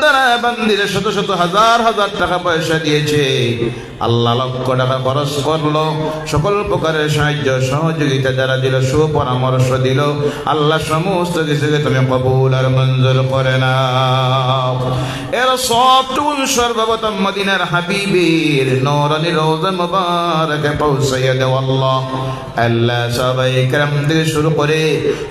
বান্দারা বান্দিরে শত শত হাজার হাজার টাকা পয়সা দিয়েছে। আল্লাহ লক্ষ টাকা খরচ করল। সকল প্রকারের সাহায্য, সহযোগিতা যারা দিল, সুপরামর্শ দিল। আল্লাহ সমস্ত কিছুকে তুমি কবুল আর মঞ্জুর করে না এর সবটুকু সর্বপ্রথম মদিনার হাবিবের নৌরানি রোজ মুবারকে পৌঁছাইয়া দেওয়াল আল্লাহ। সবাই কেরাম থেকে শুরু করে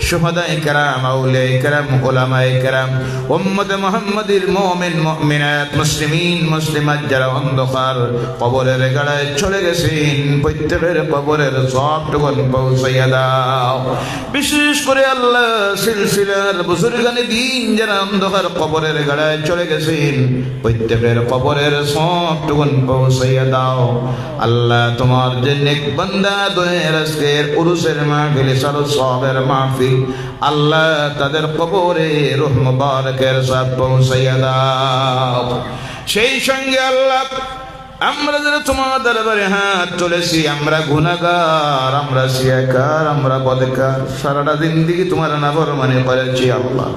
সুহদাই কেরাম আউলে কেরাম ওলামাই কেরাম ওম্মদ মোহাম্মদের মুমিন, মুমিনাত, মুসলিমিন, মুসলিমাত যারা অন্ধকার কবরের গাড়ায় চলে গেছেন, প্রত্যেকের কবরের সবটুকুন পৌঁছাইয়া দাও। বিশেষ করে আল্লাহ সিলসিলার বুজুর্গানি দিন যারা অন্ধকার কবরের গাড়ায় চলে গেছেন, প্রত্যেকের কবরের সবটুকুন পৌঁছাইয়া দাও। আল্লাহ তোমার যে নেক বান্দা দয়ের আজকের উরুসের মাহফিল সারো সবের মাহফিল, আল্লাহ তাদের কবরে রুহ মুবারকের সব পৌঁছাইয়া দাও। সেই সঙ্গে আল্লাহ, আমরা যারা তোমার দরবারে হাত তুলেছি, আমরা গুনাগার আমরা সিয়াকার আমরা বদকার, সারাটা দিন দিকে তোমার নাবর মানে করেছি আল্লাহ।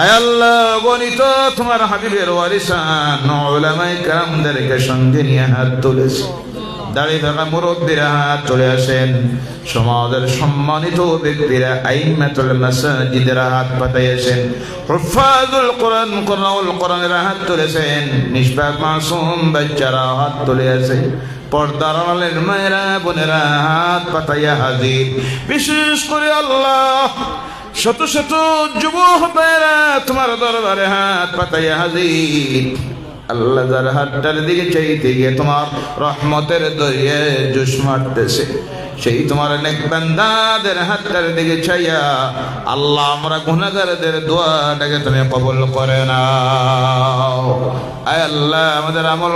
আয় আল্লাহ, গণিত তোমার হাবিবের ওয়ারিসান ওলামাই কামদেরকে সঙ্গে নিয়ে হাত তুলেছি। দাঁড়িয়ে থাকা মুরব্বীরা চলে আসেন। সমাজের সম্মানিত ব্যক্তিরা আইমাতুল মাসাজিদের হাত পাঠাইয়াছেন হুফাজুল কোরআন কোরআনুল কোরআনের হাত তুলেছেন। নিষ্পাক মাসুম বাচ্চারা হাত তুলে আছে। পর্দার আড়ালের মায়েরা, বোনেরা হাত পাতাইয়া হাজির। বিশেষ করে আল্লাহ, শত শত যুবক ভাইয়েরা তোমার দরবারে হাত পাতাইয়া হাজির। আল্লাহ যার হাতটার দিকে চাইতে গিয়ে তোমার রহমতের দরিয়ে জুস মারতেছে, সেই তোমার নেক বান্দাদের হাতটার দিকে চাইয়া আল্লাহ আমরা গুনাহগারদের দোয়াটাকে তুমি কবুল করে নাও। আয় আল্লাহ, আমাদের আমল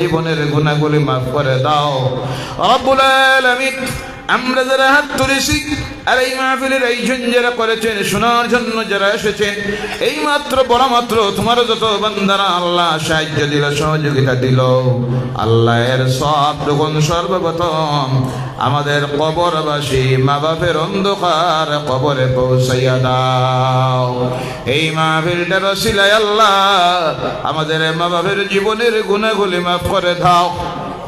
জীবনের গুনাহগুলি মাফ করে দাও। রব্বুল আলামিন আমরা যারা হাত তুলেছি, আর এই মাহফিলের আয়োজন যারা করেছেন, শোনার জন্য যারা এসেছেন এই মাত্র বড় মাত্র, তোমার যত বান্দারা আল্লাহ সাহায্য দিল, সহযোগিতা দিল। আল্লাহ এর সব দুগুণ সর্বপ্রথম আমাদের কবরবাসী মা বাপের অন্ধকার কবরে পৌঁছাইয়া দাও। এই মাহফিলটা রসিলায় আল্লাহ আমাদের মা বাপের জীবনের গুণাগুলি মাফ করে দাও।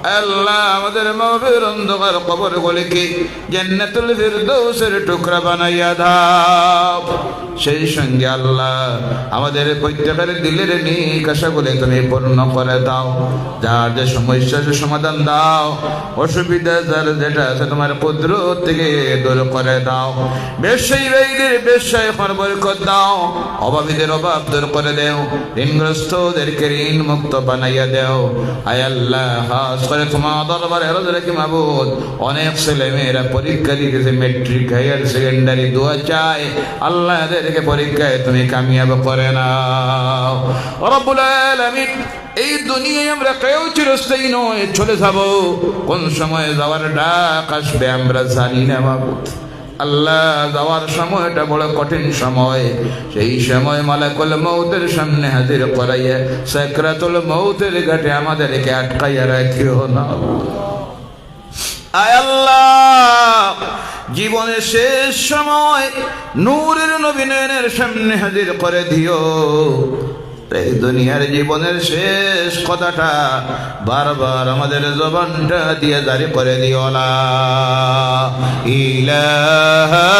আল্লাহ আমাদের মাহবের অন্ধকার কবর গুলিকে জান্নাতুল ফিরদৌসের টুকরা বানাইয়া দাও। সেই সঙ্গে আল্লাহ আমাদের প্রত্যেকের দিলের নিক আশাগুলি তুমি পূর্ণ করে দাও। যার যে সমস্যা, সে সমাধান দাও। অসুবিধা, যার যেটা আছে তোমার কুদরত থেকে দূর করে দাও। বেশাই ব্যয়ীদের বেশায় বরকত দাও। অভাবীদের অভাব দূর করে দেও। ঋণগ্রস্তদেরকে ঋণ মুক্ত বানাইয়া দেও। আয় আল্লাহ করে তোমার দরবারে অনেক ছেলে মেয়েরা পরীক্ষা দিতেছে মেট্রিক হায়ার সেকেন্ডারি দোয়া চায়। আল্লাহ এদেরকে পরীক্ষায় তুমি কামিয়াব করে না রব্বুল আলামিন, এই দুনিয়ায় আমরা কেউ চিরস্থায়ী নয়, চলে যাব। কোন সময় যাওয়ার ডাক আসবে, আমরা জানি না মাবুদ। আল্লাহ যাওয়ার সময়টা বড় কঠিন সময়। সেই সময় মালাকুল মৌতের সামনে হাজির করাইয়া সাকরাতুল মৌতের ঘাটে আমাদেরকে আটকাইয়া রাখিও না। আয় আল্লাহ, জীবনের শেষ সময় নূরের নবীনের সামনে হাজির করে দিও। এই দুনিয়ার জীবনের শেষ কথাটা বারবার আমাদের জবানটা দিয়ে জারি করে দিও না। ইলাহা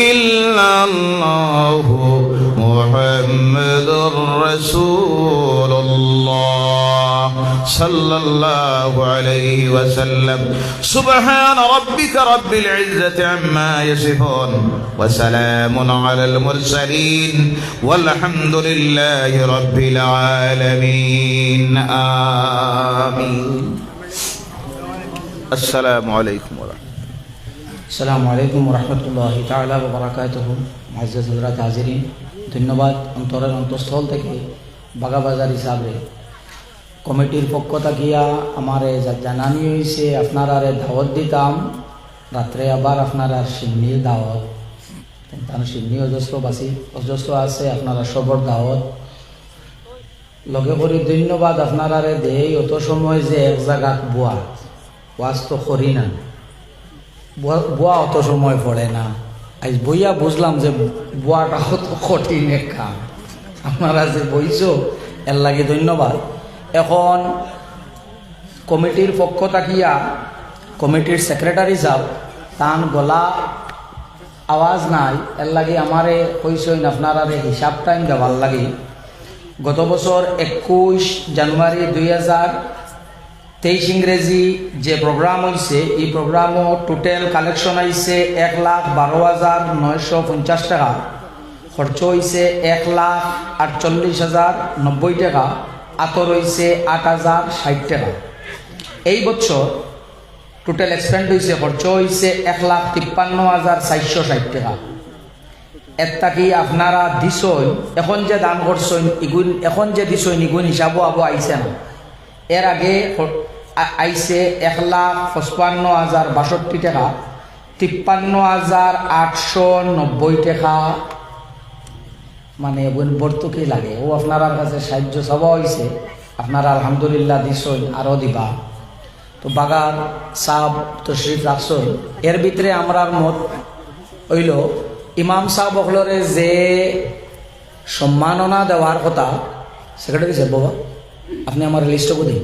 ইল্লাল্লাহু মুহাম্মাদুর রাসূলুল্লাহ। সাল্লাল্লাহু আলাইহি ওয়াসাল্লাম, সুবহান রাব্বিকা রাব্বিল ইজ্জাতি আম্মা ইয়াসিফুন ওয়া সালামুন আলাল মুরসালিন, ওয়ালহামদুলিল্লাহি রাব্বিল আলামিন। আমিন। আসসালামু আলাইকুম ওয়া আসসালামু আলাইকুম ওয়া রাহমাতুল্লাহি তাআলা ওয়া বারাকাতুহু। মুআজ্জাজ হযরত হাজিরিন, ধন্যবাদ অন্তরের অন্তঃস্থল থেকে বাগাবাজার হিসাবে। কমিটির পক্ষ থাকিয়া আমার জানানি হয়েছে আপনারা দাওয়াত দিতাম। রাত্রে আবার আপনারা সিন্নির দাওয়াত। তার সিন্নি অজস্র বাসি, অজস্র আছে, আপনারা সবর দাওয়াত। লগে করি ধন্যবাদ আপনারা দেই, অত সময় যে এক জায়গাত বুয়া। ওয়াজ তো করি না। বুয়া অত সময় পড়ে না। আজ বইয়া বুঝলাম যে বুয়াটা অত কঠিন এক কাম। আপনারা যে বইছ, এর লাগে ধন্যবাদ। এখন কমিটির পক্ষ থাকিয়া কমিটির সেক্রেটারি সাহেব তান গলা আওয়াজ নাই, এর লাগে আমারে কইসইন আপনারা হিসাব টাইম দেওয়ার লাগে। গত বছর একুশ জানুয়ারি দুই হাজার তেইশ ইংরেজি যে প্রোগ্রাম হয়েছে এই প্রোগ্রামও টোটাল কালেকশন আইছে এক লাখ বারো হাজার নয়শো পঞ্চাশ টাকা। খরচ হয়েছে এক লাখ আটচল্লিশ হাজার নব্বই টাকা। আতর হয়েছে আট হাজার ষাট টাকা। এই বছর টোটাল এক্সপেন্ড হয়েছে খরচ হয়েছে এক লাখ তিপ্পান্ন হাজার চারশো ষাট টাকা। একটা কি আপনারা দিছই, এখন যে দান করছেন ইগুন এখন যে দিছই, ইগুন হিসাবও আবো আইছে না। এর আগে আইছে এক লাখ পঁচপান্ন হাজার বাষট্টি টাকা, তিপ্পান্ন হাজার আটশো নব্বই টাকা। মানে বোন বর্তকি লাগে। ও আপনার কাছে সাহায্য চাওয়া হয়েছে আপনারা আলহামদুলিল্লাহ দিছই আরও দিবা। তো বাগান সাহ তশরিফ রাখছই এর ভিতরে আমরা মত হইল, ইমাম সাহ বকলরে যে সম্মাননা দেওয়ার কথা সেক্রেটারি সাহেব বাবা, আপনি আমার লিস্টও দিন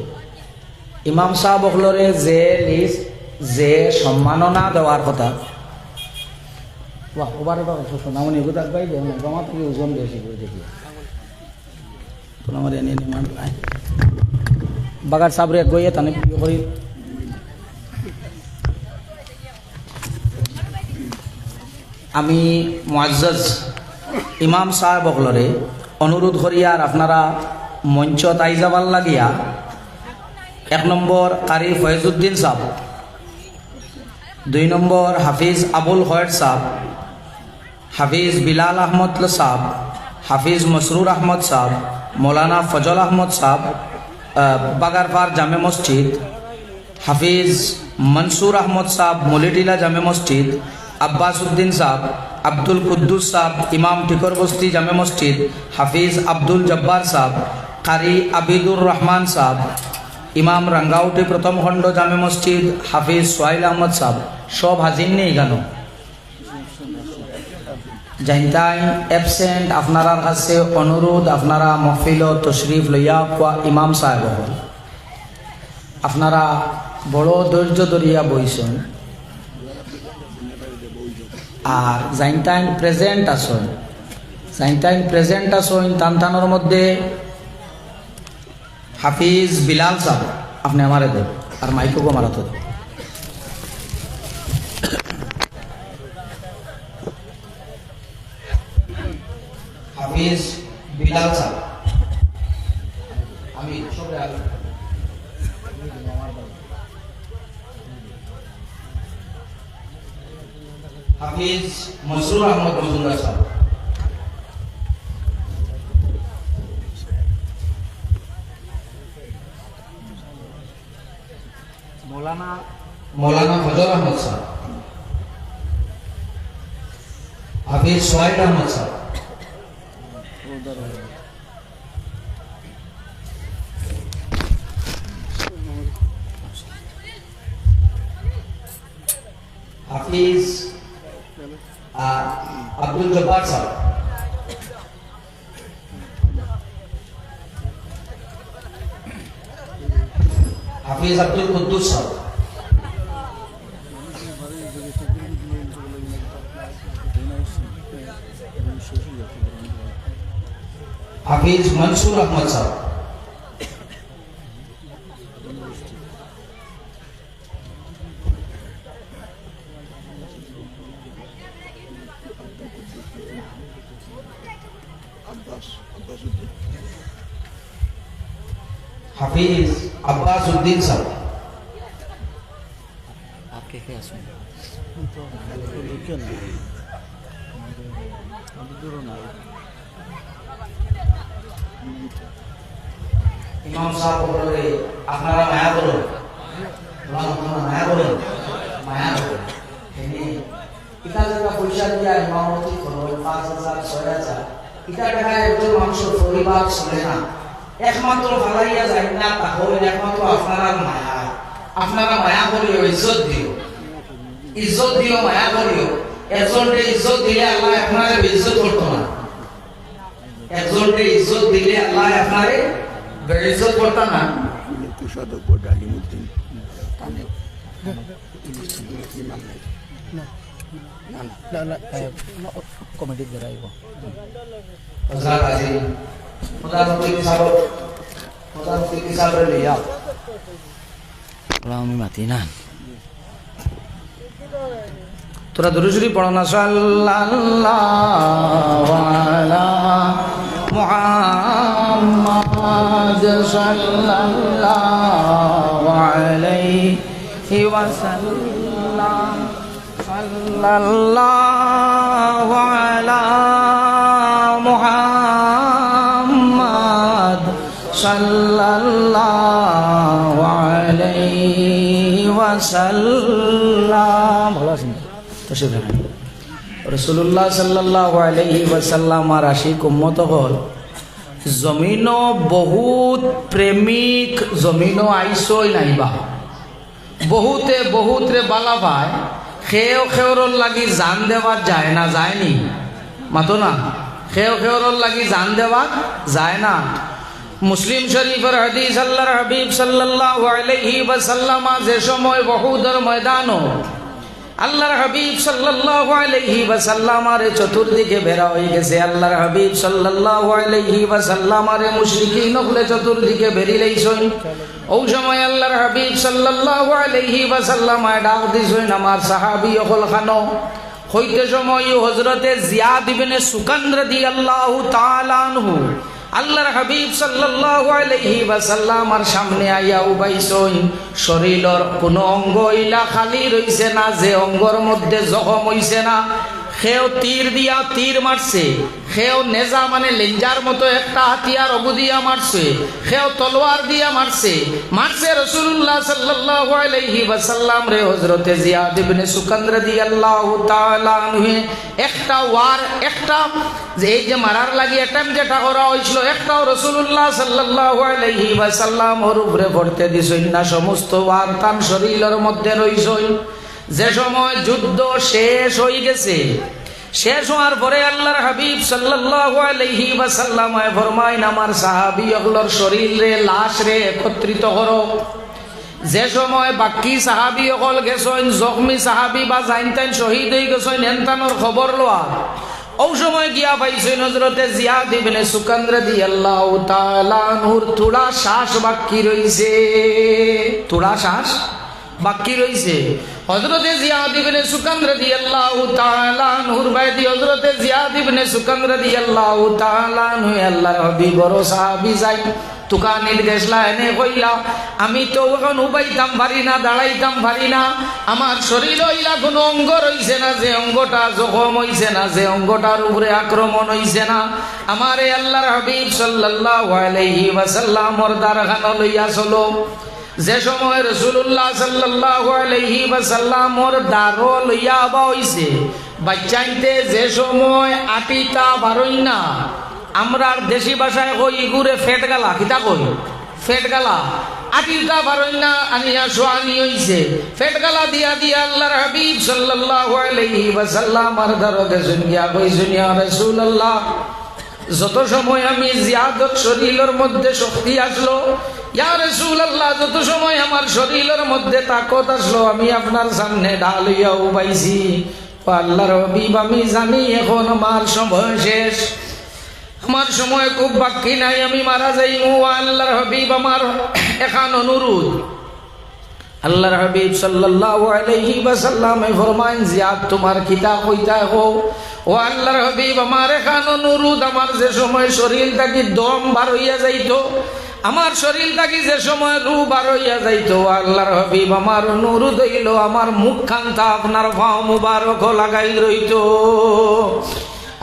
ইমাম সাহ বকলরে যে লিস্ট, যে সম্মাননা দেওয়ার কথা বাহ ওবার ওবার সোনামণি এগুলো একবারই দেও না আমার থেকে ওজন বেশি করে দেখি। আমার এনে নিমান বাগার সাবরে গইয়ে তানে করি। আমি মুআজ্জাজ ইমাম সাহেব অকলরে অনুরোধ করিয়ার আপনারা মঞ্চ তাই যাবার লাগিয়া এক নম্বর কারি ফয়েজউদ্দিন সাহ দুই নম্বর হাফিজ আবুল হয়ের সাহ হাফিজ বিলাল আহমদ সাহ হাফিজ মসরুর আহমদ সাহ মৌলানা ফজল আহমদ সাহ বাগারপার জামে মসজিদ, হাফিজ মনসুর আহমদ সাহ মলিটিলা জামে মসজিদ আব্বাস উদ্দিন সাহ আব্দুল কুদ্দুস সাহ ইমাম টিকর বস্তি জামে মসজিদ, হাফিজ আব্দুল জব্বার সাহ কারি আবিদুর রহমান সাহ ইমাম রাঙ্গাউটি প্রথম খণ্ড জামে মসজিদ, হাফিজ সোহাইল আহমদ সাহ সব হাজির নেই গানো জাহিনতাইন অ্যাবসেন্ট আপনার কাছে অনুরোধ, আপনারা মহফিল তশরিফ লইয়া কোয়া ইমাম সাহেব আপনারা বড় ধৈর্য ধরিয়া বইছেন আর জাইনটাইন প্রেজেন্ট আসন। জাইনটাইন প্রেজেন্ট আসন, তানতানোর মধ্যে হাফিজ বিলাল সাহেব, আপনি আমারে দেন, আর মাইকোকে মারাতে দেন। হাফিজ বিলাল সাহেব আমি সবে আগে হাফিজ মসরুর আহমদ মজুমদার সাহেব মৌলানা মৌলানা ফজল আহমদ সাহেব হাফিজ সোহাইল আহমদ সাহেব হাফিজ আব্দুল জব্বার সাহেব। হাফিজ আব্দুল কুদ্দুস সাহেব। হাফিজ মনসুর আহমদ সাহ হাফিজ আব্বাস উদ্দিন সাহ আপকে কে আসুন তো কেন ইমাম সাহেব বলে আপনারা মায়া করুন। আপনারা মায়া করুন? মায়া করুন এনে ইটা পয়সা দিয়া ইমামতি করো পাঁচ হাজার, ছয় হাজার, ইটা টাকা একজন মানুষের পরিবার চলে না। একমাত্র ভালাইয়া যায় না তাহলে একমাত্র আপনারা মায়া। আপনারা মায়া করিও, ইজ্জত দিও। ইজ্জত দিও, মায়া করিও। একজনকে ইজ্জত দিলে আল্লাহ আপনারা ইজ্জত করতো না। একজনকে ইজ্জত দিলে আল্লাহ আপনারে বেইজ্জত করতা না কমিটির দ্বারা আইব আমি মাতি না তোরা দুরুশরী পড়ো না মুহাম্মাদ সাল্লাল্লাহু আলাইহি ওয়াসাল্লাম। সাল্লাল্লাহু আলা মুহাম্মাদ সাল্লাল্লাহু আলাইহি ওয়াসাল্লাম। ভালো আছেন? তশরিফ রাখেন রসুল্লাহ সাল্লাহ আলহি ওয়াসাল্লাম আর আশিক উম্মত হল জমিন বহুত প্রেমিক জমিন আইসই নাইবা বহুতে বহুত রে বালা ভাই খেও খেওরর লাগি জান দেওয়ার যায় না যায়নি মাতো না? খেও খেওরর লাগি জান দেওয়ার যায় না। মুসলিম শরীফের হাদিস আল্লাহর হাবিব সাল্লাল্লাহু আলাইহি ওয়াসাল্লাম যে সময় বহুদর ময়দানও আল্লাহর হাবিব সাল্লাল্লাহু আলাইহি ওয়াসাল্লাম আরে চতুর্দিকে বেরা হয়ে গেছে। আল্লাহর হাবিব সাল্লাল্লাহু আলাইহি ওয়াসাল্লাম আরে মুশরিকিন হলে চতুর্দিকে বেরিলেইছন ওই সময় আল্লাহর হাবিব সাল্লাল্লাহু আলাইহি ওয়াসাল্লাম ডাক দিছন আমার সাহাবী হল খানো হইতে সময় হযরতে জিয়াদ ইবনে সুকান রাদিয়াল্লাহু তাআলা আনহু আল্লাহর হাবিব সাল্লাল্লাহু আলাইহি ওয়াসাল্লাম আর সামনে আইয়া উবাইছই শরীরের কোনো অঙ্গ ইলা খালি রইছে না, যে অঙ্গর মধ্যে জখম হইছে না সেও তীর দিয়া তীর মারছে। সেও নেজা মানে লেঞ্জার মতো একটা হাতিয়ার অবু দিয়া মারছে। সেও তলোয়ার দিয়া মারছে। মারছে রসুল্লাহ সাল্লাল্লাহু আলাইহি ওয়াসাল্লাম রে হযরতে জিয়াদ ইবনে সুকান রাদিয়াল্লাহু তাআলা আনহু। একটা ওয়ার, একটা যে এই যে মারার লাগি অ্যাটেম্প যেটা করা হয়েছিল, একটাও রসুল্লাহ সাল্লাল্লাহু আলাইহি ওর উপরে পড়তে দিছই না। সমস্ত ওয়ার তান শরীরের মধ্যে রইছই যে সময় যুদ্ধ শেষ হয়ে গেছে, শেষ হওয়ার পরে আল্লাহর হাবিব ফরমাইন, আমার সাহাবী অগলর শরীর রে লাশ রে, একত্রিত করো। যে সময় বাকি সাহাবি অকল গেছেন জখমি সাহাবি বা জাইন তাইন শহীদ হয়ে গেছেন হেনতানোর খবর লোয়া। ও সময় গিয়া পাইছেন হজরতে জিয়াদ ইবনে সুকান্দ্র দি আল্লাহ তালানুর থোড়া শ্বাস বাকি রইছে। থোড়া শ্বাস বাকি রইছে। হজরতে জিয়াদ ইবনে সুকান্দ্র দি আল্লাহ তালানুর বাইদি হজরতে জিয়াদ ইবনে সুকান্দ্র দি আল্লাহ তালানু আল্লাহর হাবিব, বড় সাহাবি যাই, তুকা নির্দেশ লাইনে কইলা, আমি তো এখন উবাইতাম পারি না, দাঁড়াইতাম পারি না, আমার শরীর হইলা কোনো অঙ্গ রইছে না, যে অঙ্গটা জখম হইছে না, যে অঙ্গটার উপরে আক্রমণ হইছে না, আমার আল্লাহর হাবিব সাল্লাল্লাহু আলাইহি ওয়াসাল্লামর দ্বারখানা লইয়া চলো। যে সময় রসুল্লাহ সাল্লাল্লাহু আলাইহি ওয়াসাল্লামর দ্বারো লইয়া আবা হইছে বাচ্চাইতে যে সময় আটিটা বারই না আমরার দেশি ভাষায় কই ইগুরে ফেট গালা কিতা কই? ফেট গালা। আটিটা বারই না, আনিয়া সোয়ানি হইছে। ফেট গালা দিয়া দিয়া আল্লাহর হাবিব সাল্লাল্লাহু আলাইহি ওয়াসাল্লাম আর দ্বারো গেছেন গিয়া কইছেন ইয়া রাসূলুল্লাহ, যত সময় আমি জিয়াদত শরীরের মধ্যে শক্তি আসলো যত সময় আমার শরীরের মধ্যে তাকত আসলো, আমি আপনার সামনে ঢাল হইয়া উবাইছি ও আল্লাহর আমি জানি এখন আমার সময় শেষ। আমার সময় খুব বাকি নাই, আমি মারা যাই ও আল্লাহর হাবিব, আমার এখন অনুরোধ। আল্লাহর হাবিব সাল্লাল্লাহু আলাইহি ওয়াসাল্লাম ফরমান জিয়াদ তোমার কিতা কইতা হো ও আল্লাহর হাবিব, আমার এখান অনুরোধ, আমার যে সময় শরীর থাকি দম বার হইয়া যাইতো আমার শরীর থাকি যে সময় রু বার হইয়া যাইত, আল্লাহর হাবিব আমার নূর দইল আমার মুখ খান্তা আপনার ভাও মুবারক লাগাই রইতো।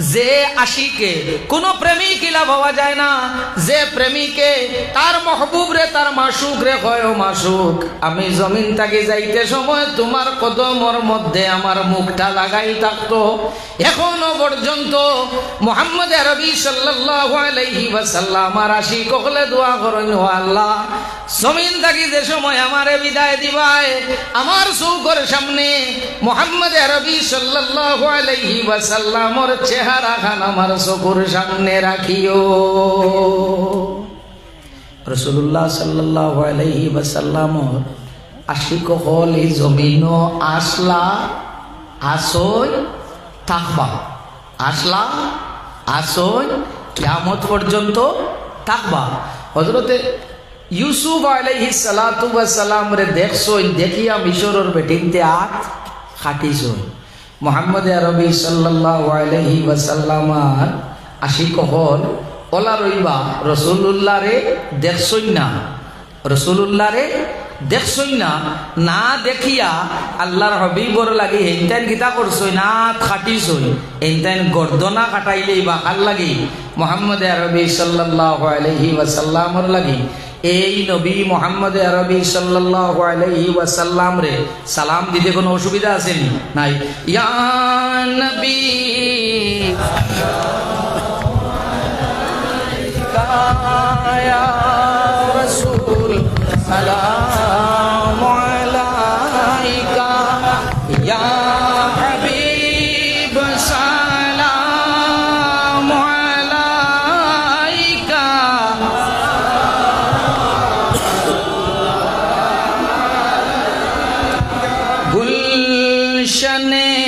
যে আশিকে, কোনো প্রেমিক লাভ হওয়া যায় না। যে প্রেমিকে তার মহবুব রে, তার মাসুক রে, হয় মাসুক। আমি জমিন তাকে যাইতে সময় তোমার কদমর মধ্যে আমার মুখটা লাগাই থাকতো। এখনও পর্যন্ত মোহাম্মদ আরবি সাল্লাল্লাহু আলাইহি ওয়াসাল্লাম আর আশিক হলে দোয়া করেন আল্লাহ জমিন থাকি যে সময় আমারে বিদায় দিবায়, আমার চৌকর সামনে মোহাম্মদ আরবি সাল্লাল্লাহু আলাইহি চেহারা খান আমার চকুর সামনে রাখিও। রসুল্লাহ সাল্লাল্লাহু আলাইহি ওয়াসাল্লামর আশিক হল এই জমিন আসলা আসই থাকবা আসলা আসই কিয়ামত পর্যন্ত থাকবা হজরতে ইউসুফ আলাইহি সালাতু সালাম রে দেখছই দেখিয়া মিশরের বেটিনতে আত খাটিছই মোহাম্মদ আরবি সাল্লাল্লাহু আলাইহি ওয়াসাল্লামার আশিক হল, ওলা রইবা রসুল্লাহ রে দেখছই না। রসুল্লাহ রে দেখছই না। না দেখিয়া আল্লাহর হবিবর লাগি হেনতেন গীতা করছই না খাটিছই হেনতেন গর্দনা কাটাইলেই বা কার লাগি? মোহাম্মদ আরবি আলাইহি ওয়াসাল্লামর লাগি। এই নবী মোহাম্মদ আরবি সাল্লাহ আলহি ওয়াসাল্লাম রে, সালাম দিতে কোনো অসুবিধা আছে নাই। ইয়া গুলশনে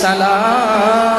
সালাম।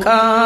come.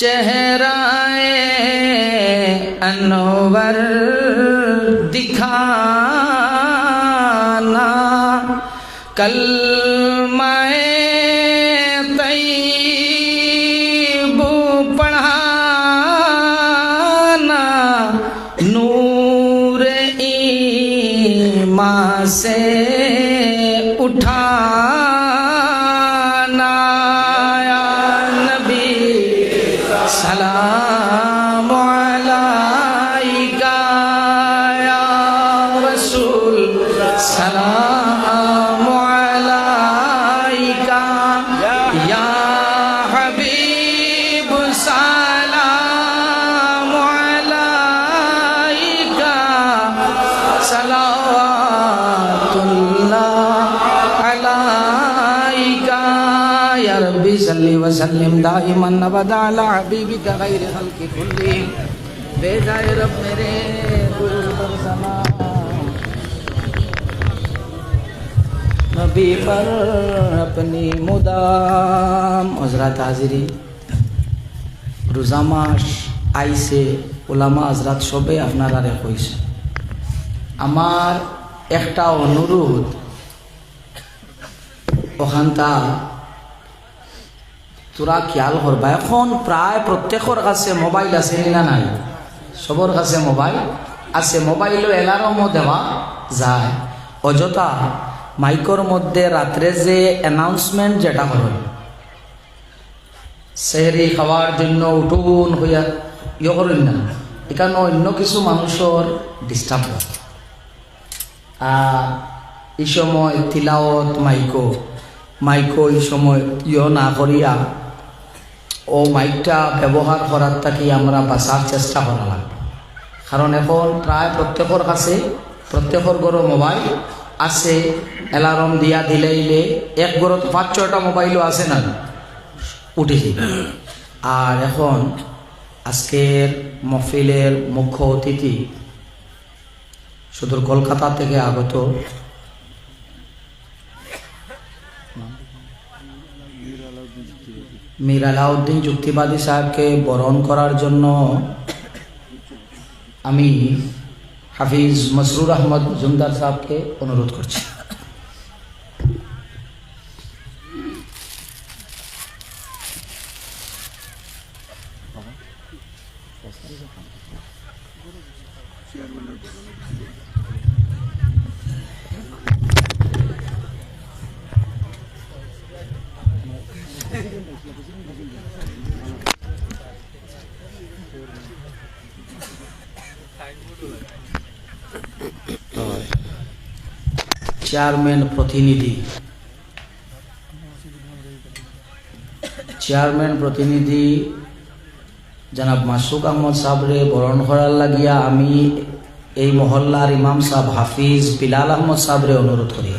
चेहराए अनवर दिखाना कल صلی وسلم دائما ابدا علی حبیبک غیر خلق کلی بے جائے رب میرے دل سما نبی پر اپنی مدام حضرات حاضری রোজা মাস আইসে ওলামা আজরাত সবে আপনারা কইছে আমার একটা অনুরোধ ওখানটা তোরা খেয়াল করবা, এখন প্রায় প্রত্যেকের কাছে মোবাইল আছে না নাই? সবর কাছে মোবাইল আছে মোবাইলও অ্যালার্মও দেওয়া যায়। অযথা মাইকর মধ্যে রাত্রে যে অ্যানাউন্সমেন্ট যেটা হয় সেহরি খাওয়ার জন্য উঠুন হইয়া ইয়ে করেন না? এখানে অন্য কিছু মানুষের ডিস্টার্ব হয়। আর এই সময় তিলাওত মাইকো মাইকো এই সময় ইয় না করিয়া ও মাইকটা ব্যবহার করার থাকি আমরা বাঁচার চেষ্টা করা লাগবে। কারণ এখন প্রায় প্রত্যেকের কাছে প্রত্যেকের ঘরে মোবাইল আছে অ্যালার্ম দিয়া দিলে দিলে এক ঘরত পাঁচ ছয়টা মোবাইলও আছে না উঠেছি আর এখন আজকের মফিলের মুখ্য অতিথি শুধু কলকাতা থেকে আগত মীর আলাউদ্দিন যুক্তিবাদী সাহেবকে বরণ করার জন্য আমি হাফিজ মসরুর আহমদ মজুমদার সাহেবকে অনুরোধ করছি। চেয়ারম্যান প্রতিনিধি। চেয়ারম্যান প্রতিনিধি জনাব মাসুক আহমদ সাবরে বরণ করার লাগিয়া আমি এই মহল্লার ইমাম সাহেব হাফিজ বিলাল আহমদ সাবরে অনুরোধ করি।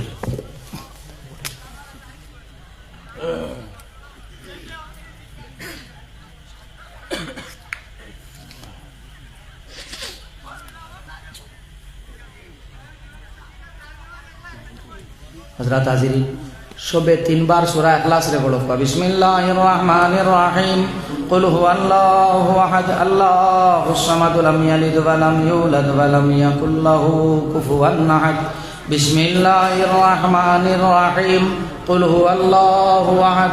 হজরত হাজির সবে তিনবার সুরা এখলাস রে বলো বিসমিল্লাহির রহমানির রহিম قل هو الله احد الله الصمد لم يلد ولم يولد ولم يكن له كفوا احد بسم الله الرحمن الرحيم قل هو الله احد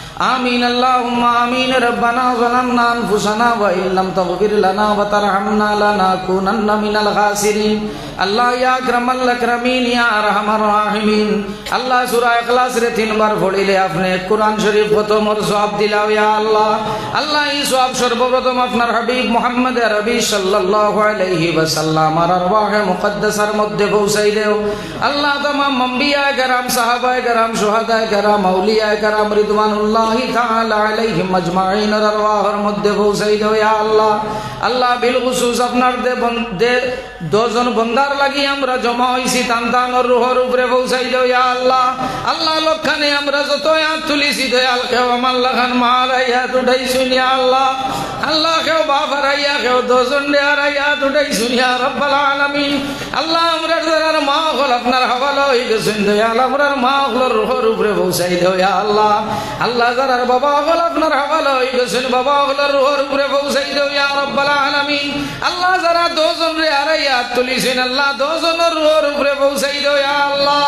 آمين اللهم آمين ربنا ظلمنا أنفسنا وإن لم تغفر لنا وترحمنا لنكونن من الخاسرين আল্লাহ, ইয়া আকরামাল আকরামিন, ইয়া আরহামার রাহিমিন। আল্লাহ, সূরা ইখলাস রে তিনবার পড়িলে আপনি কোরআন শরীফ প্রথম ওর সওয়াব দিলাও, ইয়া আল্লাহ। আল্লাহ, এই সওয়াব সর্বপ্রথম আপনার হাবিব মুহাম্মদ আরবি সাল্লাল্লাহু আলাইহি ওয়াসাল্লাম, আর আরওয়াহ মুকদ্দাসার মধ্যে পৌঁছাইলেও। আল্লাহ, তামাম আম্বিয়া کرام সাহাবায়ে کرام সুহাদায়ে کرام আউলিয়ায়ে کرام রিদওয়ানুল্লাহ মধ্যে পৌঁছাই দেও ইয়া আল্লাহ। আল্লাহ বিল খুসুস আপনার দে দে দশজন বন্দার লাগি আমরা জমা হইছি তান তান রুহর উপরে পৌঁছাই দেও ইয়া আল্লাহ। আল্লাহ লক্ষণে আমরা যত হাত তুলিছি, দয়াল আমার লাখান মারাই হাত আল্লাহ। আল্লাহ কেউ বাবারাইয়া কেউ দশজন দেয়ারাইয়া হাত উঠাই শুনিয়া রব্বাল আলামিন। আল্লাহ আমরা যারা মা হল আপনার হওয়ালা হয়ে গেছেন দয়াল। আমরা মা হল রুহর উপরে আল্লাহ। আল্লাহ যারা বাবা হল আপনার হাওয়ালা হয়ে গেছেন, বাবা হলার রুহর উপরে পৌঁছাই দেও ইয়া রব্বাল আলামিন। আল্লাহ যারা দশজন রে হাত তুলিছেন, আল্লাহ দশজনের রুহর উপরে পৌঁছাই দেও ইয়া আল্লাহ।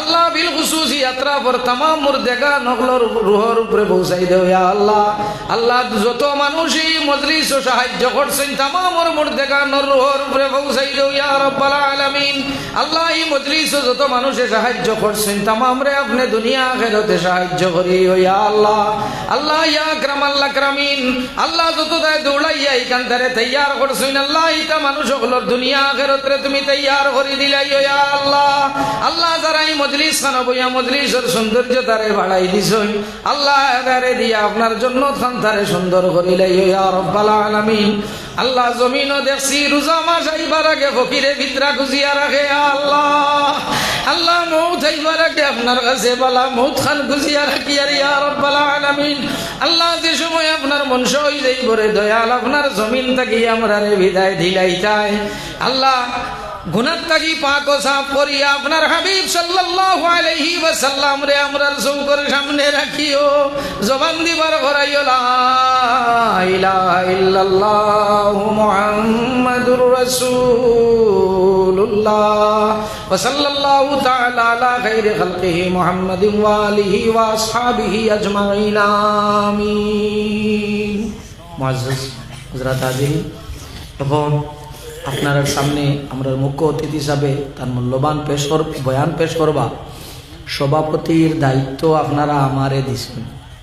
আল্লাহ বিল খুশুসি যাত্রা পর তামাম মুর্দেগা নকলর রুহর উপরে পৌঁছাই দেও ইয়া আল্লাহ। আল্লাহ যত সাহায্য করছেন তামামর উপরে আলামিন। আল্লাহ যত মানুষে সাহায্য করছেন তামাম রে আপনি দুনিয়া সাহায্য করি আল্লাহ। আল্লাহ, ইয়া আকরাম আকরামিন। আল্লাহ যত তারে তৈয়ার করছেন, আল্লাহ ইতা মানুষ সকলের দুনিয়া আখেরাতে তুমি তৈয়ার করে দিলাই ইয়া আল্লাহ। আল্লাহ যারা মজলিস খানা বইয়া মজলিসের সৌন্দর্য তারে বাড়াই দিছই আল্লাহ এদারে দিয়া আপনার জন্য খান তারে সুন্দর করিলাই আল্লাহ জমিনও দেখছি, রোজা মাস আইবার আগে ফকিরে ভিতরা খুঁজিয়া রাখে আল্লাহ। আল্লাহ মৌত আইবার আগে আপনার কাছে বালা মৌত খান খুঁজিয়া রাখি, আর ইয়া রব্বাল আলামিন। আল্লাহ যে সময় আপনার মনস হই যাই বরে দয়াল আপনার জমিন থাকি আমরা রে বিদায় দিলাই তাই। আল্লাহ গুনার তাকি পাক সাফ করি, আপনার হাবিব সাল্লাল্লাহু আলাইহি ওয়াসাল্লাম রে আমরার চৌকর সামনে রাখিও। জবান দিবার ভরাইও লা ইলাহা ইল্লাল্লাহু মুহাম্মাদুর রাসূলুল্লাহ। ওয়া সাল্লাল্লাহু তাআলা আলা খাইরি খালকিহি মুহাম্মাদিন ওয়া আপনার সামনে আমরা মুখ্য অতিথি হিসাবে তার মূল্যবান পেশ কর, বয়ান পেশ করবা। সভাপতির দায়িত্ব আপনারা আমারে দিছেন।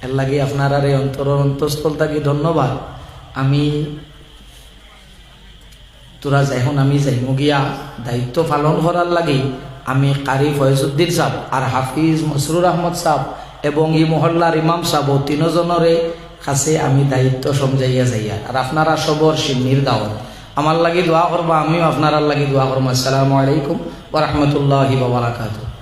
এর লাগে আপনারা এই অন্তর অন্তঃস্থল থাকি ধন্যবাদ। আমি তোরা এখন আমি যাই মুগিয়া দায়িত্ব পালন করার লাগে আমি কারি ফয়জুদ্দিন সাহ আর হাফিজ মসরুর আহমদ সাহ এবং এই মহল্লার ইমাম সাহ তিনজনরে কাছে আমি দায়িত্ব সমঝাইয়া যাইয়া। আর আপনারা সবর সিন্নির দাওয়াত আমার লাগি দোয়া করবা আমিও আপনার লাগি দোয়া করব। আসসালামু আলাইকুম ওরহমতুল্লাহি বাবরাকাতুহ